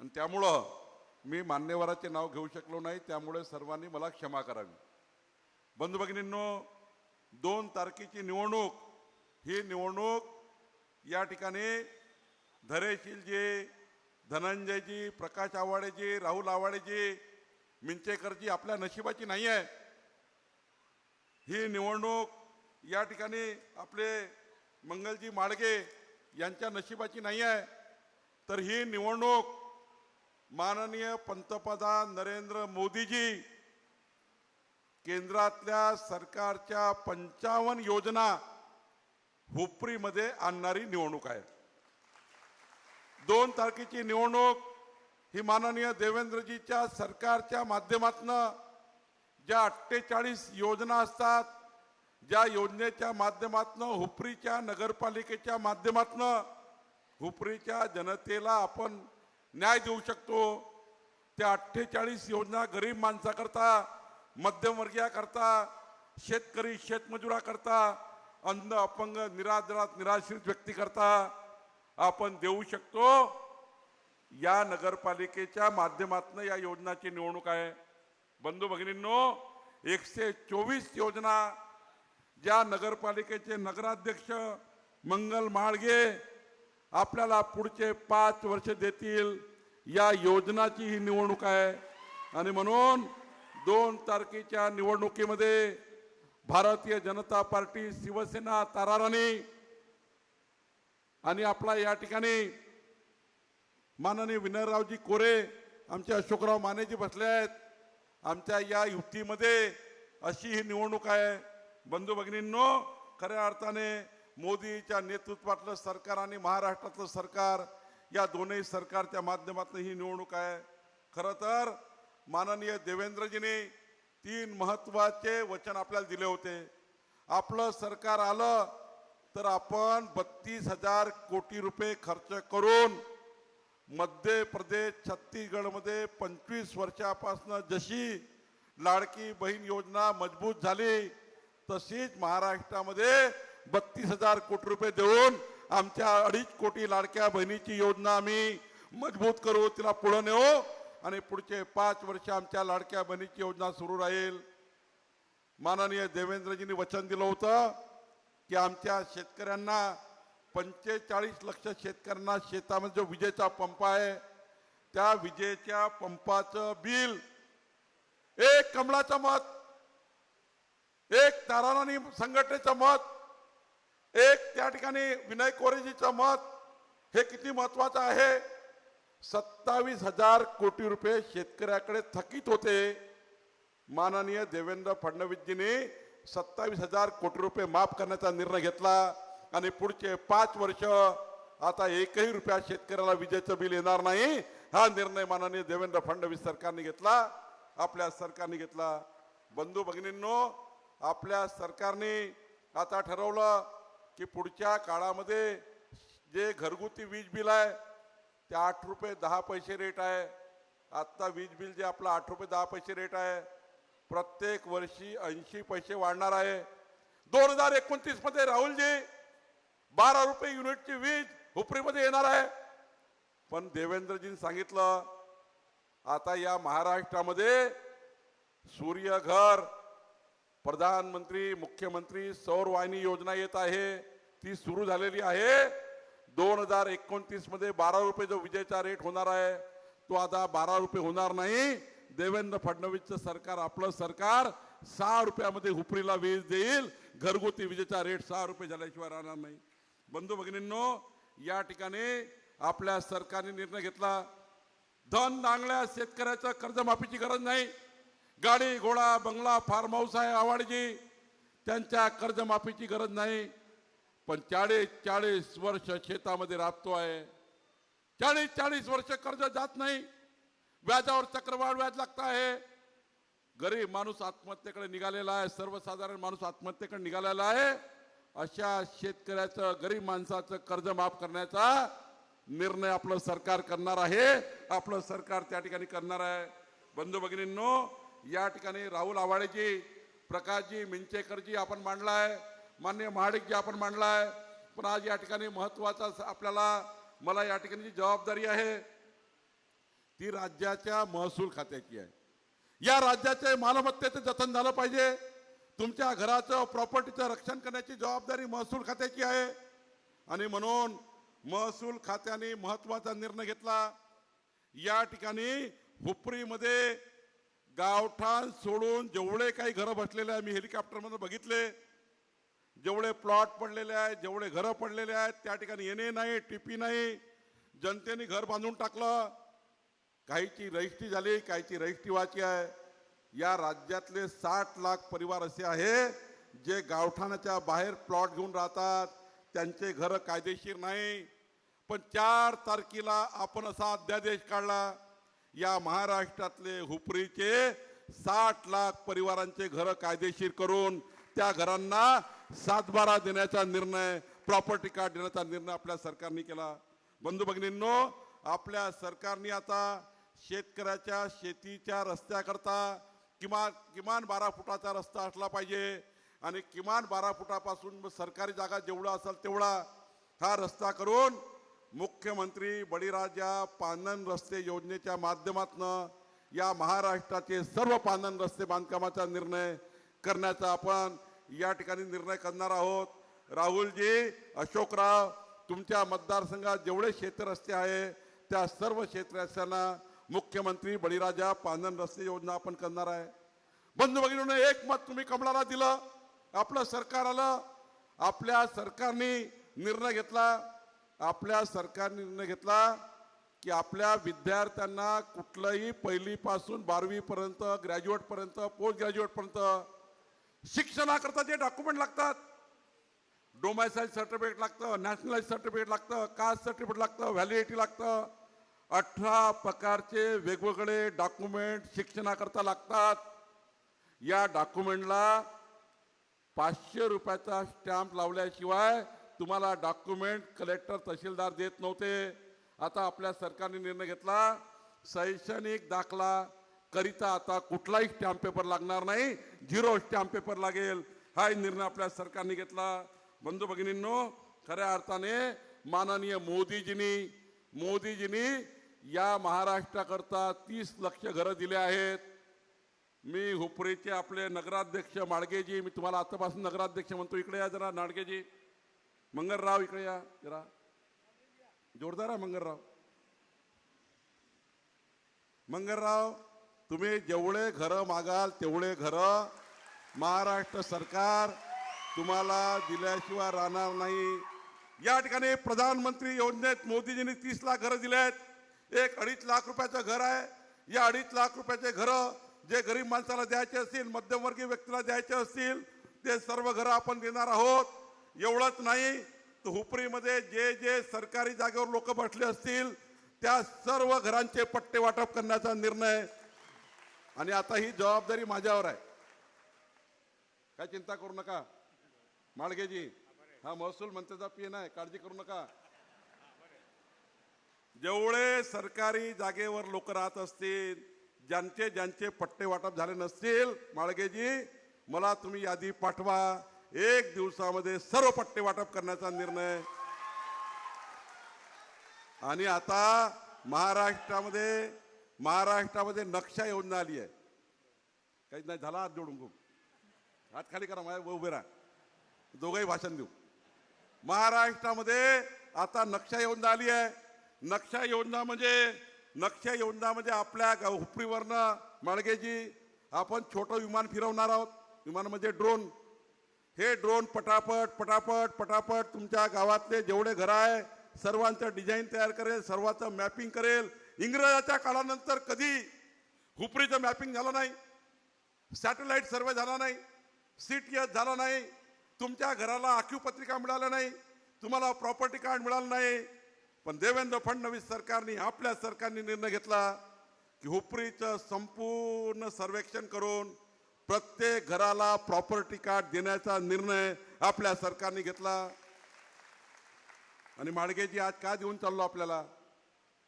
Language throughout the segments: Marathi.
आणि त्यामुळं मी मान्यवराचे नाव घेऊ शकलो नाही त्यामुळे सर्वांनी मला क्षमा करावी. बंधू भगिनींनो दोन तारखेची निवडणूक ही निवडणूक या ठिकाणी धरेशीलजी धनंजयजी प्रकाश आवाडेजी राहुल आवाडेजी मिंचेकरजी आपल्या नशिबाची नाही आहे. ही निवडणूक या ठिकाणी आपले मंगलजी माडगे यांच्या नशिबाची नाही आहे. तर ही निवडणूक माननीय पंतप्रधान नरेंद्र मोदीजी केंद्रातल्या सरकारच्या पंचावन्न योजना हुपरीमध्ये आणणारी निवडणूक आहे. दोन तारखेची निवडणूक ही माननीय देवेंद्रजीच्या सरकारच्या माध्यमातनं ज्या अठ्ठेचाळीस योजना असतात ज्या योजनेच्या माध्यमातनं हुपरीच्या नगरपालिकेच्या माध्यमातनं हुपरीच्या जनतेला आपण न्याय देऊ शकतो. त्या अठ्ठेचाळीस योजना गरीब माणसाकरता मध्यमवर्गीयाकरता शेतकरी शेतमजुराकरता अंध अपंग निराधारात निराश्रित व्यक्तीकरता आपण देऊ शकतो. या नगरपालिकेच्या माध्यमातून या योजनाची निवडणूक आहे. बंधू भगिनींनो एकशे चोवीस योजना ज्या नगरपालिकेचे नगराध्यक्ष मंगल माळगे आपल्याला पुढचे पाच वर्ष देतील. या योजनाची ही निवडणूक आहे. आणि म्हणून दोन तारखेच्या निवडणुकीमध्ये भारतीय जनता पार्टी शिवसेना ताराराणी आणि आपला या ठिकाणी माननीय विनयरावजी कोरे आमचे अशोकराव मानेजी बसले आहेत. आमच्या या युतीमध्ये अशी ही निवडणूक आहे. बंधू भगिनींनो खऱ्या अर्थाने मोदीच्या नेतृत्वातलं सरकार आणि महाराष्ट्रातलं सरकार या दोन्ही सरकारच्या माध्यमातून ही निवडणूक आहे. खरं तर माननीय देवेंद्रजींनी तीन महत्त्वाचे वचन आपल्याला दिले होते. आपलं सरकार आलं तर आपण बत्तीस हजार कोटी रुपये खर्च करून मध्य प्रदेश छत्तीसगडमध्ये पंचवीस वर्षापासून जशी लाडकी बहीण योजना मजबूत झाली तशीच महाराष्ट्रामध्ये बत्तीस हजार कोटी रुपये देऊन आमच्या अडीच कोटी लाडक्या बहिणीची योजना आम्ही मजबूत करू तिला पुढे नेऊ आणि पुढचे पाच वर्ष आमच्या लाडक्या बहिणीची योजना सुरू राहील. माननीय देवेंद्रजींनी वचन दिलं होतं की आमच्या शेतकऱ्यांना पंचेचाळीस लक्ष शेतकऱ्यांना शेतामध्ये जो विजेचा पंप आहे त्या विजेच्या पंपाचं बिल एक कमळाचं मत एक तारानानी संघटनेचं मत एक त्या ठिकाणी विनय कोरेजीचं मत हे किती महत्वाचं आहे? सत्तावीस हजार कोटी रुपये शेतकऱ्याकडे थकीत होते. माननीय देवेंद्र फडणवीसजींनी सत्तावीस हजार कोटी रुपये माफ करण्याचा निर्णय घेतला आणि पुढचे पाच वर्ष आता एकही रुपया शेतकऱ्याला विजेचं बिल येणार नाही. हा निर्णय माननीय देवेंद्र फडणवीस सरकारने घेतला. आपल्या सरकारने घेतला. बंधू भगिनींनो आपल्या सरकारने आता ठरवलं की पुढच्या काळामध्ये जे घरगुती वीज बिल आहे ते आठ रुपये दहा पैसे रेट आहे. आत्ता वीज बिल जे आपलं आठ रुपये दहा पैसे रेट आहे. प्रत्येक वर्षी ऐंशी पैसे वाढणार आहे. दोन हजार एकोणतीसमध्ये राहुलजी बारा रुपये युनिटची वीज हुपरीमध्ये येणार आहे. पण देवेंद्रजींनी सांगितलं आता या महाराष्ट्रामध्ये सूर्यघर प्रधानमंत्री मुख्यमंत्री सौर वाहिनी योजना येत आहे. ती सुरू झालेली आहे. दोन हजार एकोणतीसमध्ये बारा रुपये जो विजेचा रेट होणार आहे तो आता बारा रुपये होणार नाही. देवेंद्र फडणवीसचं सरकार आपलं सरकार सहा रुपयामध्ये हुपरीला वीज देईल. घरगुती विजेचा रेट सहा रुपये झाल्याशिवाय राहणार नाही. बंधू भगिनींनो या ठिकाणी आपल्या सरकारने निर्णय घेतला. धन नांगल्या शेतकऱ्याच्या कर्जमाफीची गरज नाही. गाडी घोडा बंगला फार्म हाऊस आहे आवाडजी त्यांच्या कर्जमाफीची गरज नाही. पण चाळीस चाळीस वर्ष शेतामध्ये राबतो आहे. चाळीस चाळीस वर्ष कर्ज जात नाही. व्याजावर चक्रवाढ व्याज लागत आहे. गरीब माणूस आत्महत्येकडे निघालेला आहे. सर्वसाधारण माणूस आत्महत्येकडे निघालेला आहे. अशा शेतकऱ्याचं गरीब माणसाचं कर्ज माफ करण्याचा निर्णय आपलं सरकार करणार आहे. आपलं सरकार त्या ठिकाणी करणार आहे. बंधू भगिनींनो या ठिकाणी राहुल आवाडेजी प्रकाशजी मिंचेकरजी आपण मांडलाय मान्य महाडिकजी आपण मांडलाय. पण आज या ठिकाणी महत्त्वाचा आपल्याला मला या ठिकाणी जी जबाबदारी आहे ती राज्याच्या महसूल खात्याची आहे. या राज्याच्या मालमत्तेचं जतन झालं पाहिजे. तुमच्या घराचं प्रॉपर्टीचं रक्षण करण्याची जबाबदारी महसूल खात्याची आहे. आणि म्हणून महसूल खात्याने महत्त्वाचा निर्णय घेतला. या ठिकाणी हुपरीमध्ये गावठाण सोडून जेवढे काही घरं बसलेले आहे मी हेलिकॉप्टरमध्ये बघितले. जेवढे प्लॉट पडलेले आहेत जेवढे घरं पडलेले आहेत त्या ठिकाणी येणे नाही टिपी नाही. जनतेने घर बांधून टाकलं. काहीची रजिस्ट्री झाली काहीची रजिस्ट्री व्हायची आहे. या राज्यातले साठ लाख परिवार असे आहे जे गावठाणाच्या बाहेर प्लॉट घेऊन राहतात. त्यांचे घरं कायदेशीर नाही. पण चार तारखेला आपण असा अध्यादेश काढला. या महाराष्ट्रातले हुपरीचे साठ लाख परिवारांचे घर कायदेशीर करून त्या घरांना सातबारा देण्याचा निर्णय प्रॉपर्टी कार्ड देण्याचा निर्णय आपल्या सरकारने केला. बंधू भगिनींनो आपल्या सरकारने आता शेतकऱ्याच्या शेतीच्या रस्त्याकरता किमान किमान बारा फुटाचा रस्ता असला पाहिजे आणि किमान बारा फुटापासून सरकारी जागा जेवढा असेल तेवढा हा रस्ता करून मुख्यमंत्री बळीराजा पानन रस्ते योजनेच्या माध्यमातून या महाराष्ट्राचे सर्व पानन रस्ते बांधकामाचा निर्णय करण्याचा आपण या ठिकाणी निर्णय करणार आहोत. राहुलजी अशोकराव तुमच्या मतदारसंघात जेवढे क्षेत्ररस्ते आहे त्या सर्व क्षेत्ररस्त्यांना मुख्यमंत्री बळीराजा पानन रस्ते योजना आपण करणार आहे. बंधू भगिनींनो एक मत तुम्ही कमळाला दिलं. आपलं सरकार आलं. आपल्या सरकारने निर्णय घेतला. आपल्या सरकारने निर्णय घेतला की आपल्या विद्यार्थ्यांना कुठलंही पहिलीपासून बारावीपर्यंत ग्रॅज्युएटपर्यंत पोस्ट ग्रॅज्युएटपर्यंत शिक्षणाकरता जे डॉक्युमेंट लागतात डोमायसाईल सर्टिफिकेट लागतं नॅशनलाइज सर्टिफिकेट लागतं कास्ट सर्टिफिकेट लागतं व्हॅलिडिटी लागतं अठरा प्रकारचे वेगवेगळे डॉक्युमेंट शिक्षणाकरता लागतात. या डॉक्युमेंटला पाचशे रुपयाचा स्टॅम्प लावल्याशिवाय तुम्हाला डॉक्युमेंट कलेक्टर तहसीलदार देत नव्हते. आता आपल्या सरकारने निर्णय घेतला शैक्षणिक दाखला करिता आता कुठलाही स्टॅम्प पेपर लागणार नाही झिरो स्टॅम्प पेपर लागेल हा निर्णय आपल्या सरकारने घेतला. बंधू भगिनींनो खऱ्या अर्थाने माननीय मोदीजींनी मोदीजींनी या महाराष्ट्राकरता तीस लक्ष घरं दिले आहेत. मी हुपरीचे आपले नगराध्यक्ष माडगेजी मी तुम्हाला आतापासून नगराध्यक्ष म्हणतो. इकडे या जरा नाडगेजी मंगलराव इकडे या जरा. जोरदार आहे मंगलराव. मंगलराव तुम्ही जेवढे घरं मागाल तेवढे घरं महाराष्ट्र सरकार तुम्हाला दिल्याशिवाय राहणार नाही. या ठिकाणी प्रधानमंत्री योजनेत मोदीजींनी तीस लाख घरं दिले आहेत एक अडीच लाख रुपयाचं घर आहे. या अडीच लाख रुपयाचे घरं जे गरीब माणसाला द्यायचे असतील मध्यमवर्गीय व्यक्तीला द्यायचे असतील ते सर्व घरं आपण देणार आहोत. एवढंच नाही तर हुपरीमध्ये जे जे सरकारी जागेवर लोक बसले असतील त्या सर्व घरांचे पट्टे वाटप करण्याचा निर्णय. आणि आता ही जबाबदारी माझ्यावर आहे. काय चिंता करू नका. माळगेजी हा महसूल मंत्र्याचा पीएन आहे काळजी करू नका. जेवढे सरकारी जागेवर लोक राहत असतील ज्यांचे ज्यांचे पट्टे वाटप झाले नसतील माळगेजी मला तुम्ही यादी पाठवा. एक दिवसामध्ये सर्व पट्टे वाटप करण्याचा निर्णय. आणि आता महाराष्ट्रामध्ये महाराष्ट्रामध्ये नक्षा योजना आली आहे. काहीच नाही झाला हात जोडून खूप. हात खाली करा माझ्या उभे राहा. दोघंही भाषण देऊ. महाराष्ट्रामध्ये आता नक्षा योजना आली आहे. नक्षा योजना म्हणजे नक्षा योजना म्हणजे आपल्या हुपरीवरनं माळगेजी आपण छोटं विमान फिरवणार आहोत. विमान म्हणजे ड्रोन हे ड्रोन पटापट पटापट पटापट तुमच्या गावातले जेवढे घरं आहे सर्वांचं डिझाईन तयार करेल सर्वांचं मॅपिंग करेल. इंग्रजाच्या काळानंतर कधी हुपरीचं मॅपिंग झालं नाही सॅटेलाईट सर्वे झाला नाही सीटीएस झाला नाही तुमच्या घराला आखीव पत्रिका मिळाल्या नाही तुम्हाला प्रॉपर्टी कार्ड मिळालं नाही. पण देवेंद्र फडणवीस सरकारने आपल्या सरकारने निर्णय घेतला की हुपरीचं संपूर्ण सर्वेक्षण करून प्रत्येक घराला प्रॉपर्टी कार्ड देण्याचा निर्णय आपल्या सरकारने घेतला. आणि माळगेजी आज का देऊन चाललो आपल्याला?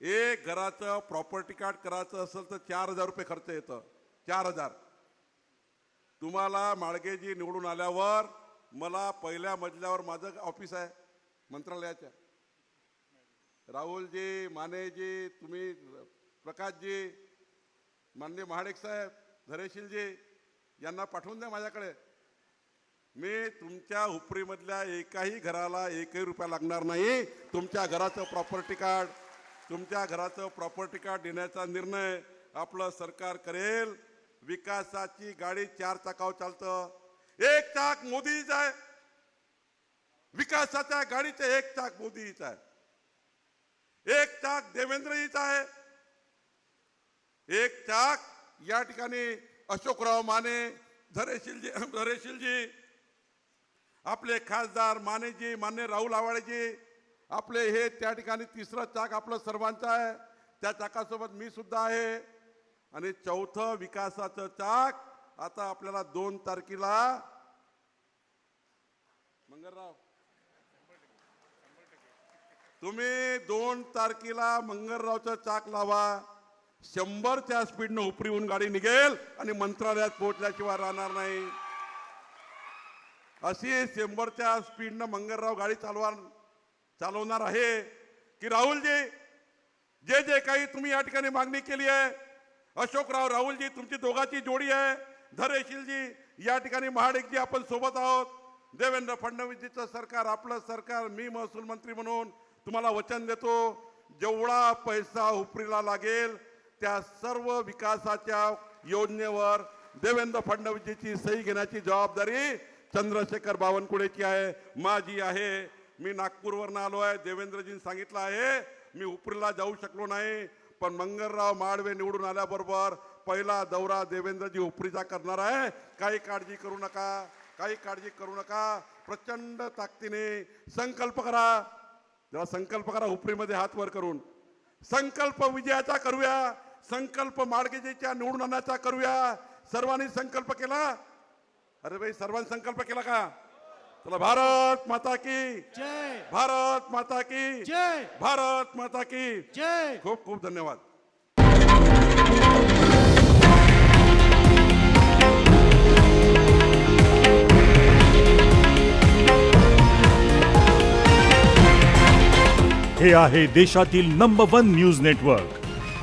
एक घराचं प्रॉपर्टी कार्ड करायचं असेल तर चार हजार रुपये खर्च येतं. चार हजार. तुम्हाला माळगेजी निवडून आल्यावर मला पहिल्या मजल्यावर माझं ऑफिस आहे मंत्रालयाच्या. राहुलजी मानेजी तुम्ही प्रकाशजी माननीय महाडिक साहेब धरेशीलजी यांना पाठवून द्या माझ्याकडे. मी तुमच्या उपरीमधल्या एकाही घराला एकही रुपया लागणार नाही. तुमच्या घराचं प्रॉपर्टी कार्ड तुमच्या घराचं प्रॉपर्टी कार्ड देण्याचा निर्णय आपलं सरकार करेल. विकासाची गाडी चार चाकावर चालतं. एक चाक मोदीच आहे. विकासाच्या गाडीचं एक चाक मोदीच आहे. एक चाक देवेंद्रजीचा आहे. एक चाक या ठिकाणी अशोकराव माने धरेशीलजी धरेशीलजी आपले खासदार मानेजी मान्य राहुल आवाडेजी आपले हे त्या ठिकाणी तिसरं चाक आपलं सर्वांचं आहे. त्या चाकासोबत मी सुद्धा आहे. आणि चौथं विकासाचं चाक आता आपल्याला दोन तारखेला मंगलराव. तुम्ही दोन तारखेला मंगळरावचं चाक लावा. शंभरच्या स्पीडनं उपरीहून गाडी निघेल आणि मंत्रालयात पोहोचल्याशिवाय राहणार नाही. अशी शंभरच्या स्पीडनं मंगळराव गाडी चालवा चालवणार आहे. की राहुलजी जे जे काही तुम्ही या ठिकाणी मागणी केली आहे अशोकराव राहुलजी तुमची दोघांची जोडी आहे धरेशीलजी या ठिकाणी महाडिकजी आपण सोबत आहोत. देवेंद्र फडणवीसजीचं सरकार आपलं सरकार मी महसूल मंत्री म्हणून तुम्हाला वचन देतो. जेवढा पैसा उपरीला लागेल त्या सर्व विकासाच्या योजनेवर देवेंद्र फडणवीसजीची सही घेण्याची जबाबदारी चंद्रशेखर बावनकुळेची आहे माझी आहे. मी नागपूरवरनं आलो आहे देवेंद्रजींनी सांगितलं आहे. मी उपरीला जाऊ शकलो नाही पण मंगलराव माळवे निवडून आल्याबरोबर पहिला दौरा देवेंद्रजी उपरीचा करणार आहे. काही काळजी करू नका काही काळजी करू नका. प्रचंड ताकदीने संकल्प करा. जरा संकल्प करा उपरीमध्ये हात वर करून. संकल्प विजयाचा करूया. संकल्प माडगेजीच्या निवडून आणण्याचा करूया. सर्वांनी संकल्प केला? अरे भाई सर्वांनी संकल्प केला का? चला भारत माता की. जय. भारत माता की. जय. भारत माता की. जय. खूप खूप धन्यवाद. हे आहे देशातील नंबर वन न्यूज नेटवर्क